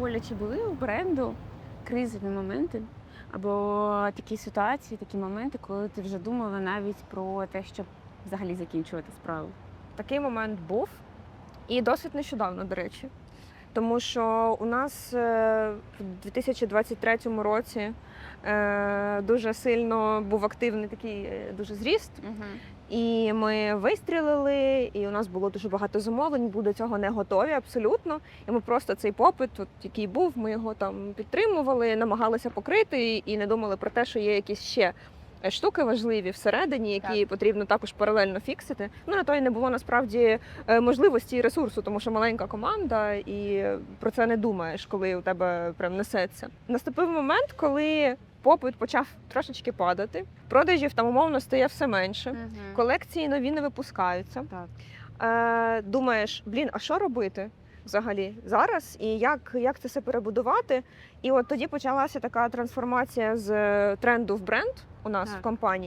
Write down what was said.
Оля, чи були у бренду кризові моменти або такі ситуації, такі моменти, коли ти вже думала навіть про те, щоб взагалі закінчувати справу? Такий момент був і досить нещодавно, до речі. Тому що у нас е, в 2023 році е, дуже сильно був активний такий е, дуже зріст. Угу. І ми вистрілили, і у нас було дуже багато замовлень. Були до цього не готові абсолютно. І ми просто цей попит, от, який був, ми його там підтримували, намагалися покрити і не думали про те, що є якісь ще штуки важливі всередині, які потрібно також паралельно фіксити. Ну на то і не було насправді е, можливості і ресурсу, тому що маленька команда, і про це не думаєш, коли у тебе прям несеться. Наступив момент, коли попит почав трошечки падати. Продажів там умовно стає все менше. Колекції нові не випускаються. Так. Е, думаєш, блін, а що робити взагалі зараз? І як, як це все перебудувати? І от тоді почалася така трансформація з тренду в бренд у нас Так. в компанії.